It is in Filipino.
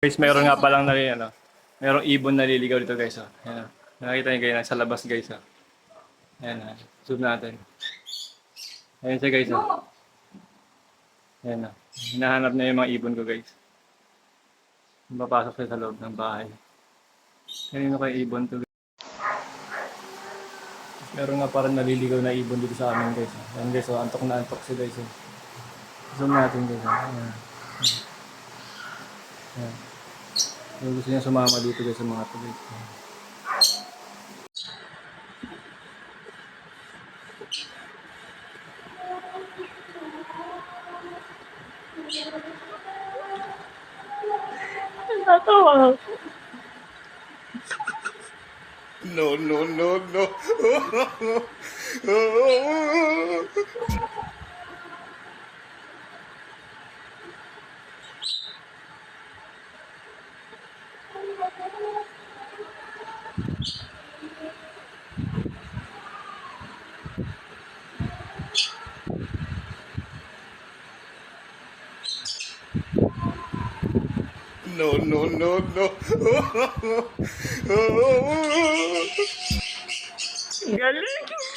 Guys, meron nga palang na ano, merong ibon naliligaw dito guys. Oh. Ayan, oh. Nakita niyo guys, nasa labas guys. Oh. Ayan, oh. zoom natin. Ayan siya guys. Oh. Ayan oh. Hinahanap niya yung mga ibon ko guys. Papasok siya sa loob ng bahay. Kanino kayo ibon to guys? Meron nga parang naliligaw na ibon dito sa amin guys. oh. Ayan guys, oh. antok na antok siya guys. Oh. Zoom natin guys. Oh. Ayan. Ayan. Yung gusto niya sumama dito guys sa mga to guys. Natawa. No, no, no, no. No, no, no, no. Galing.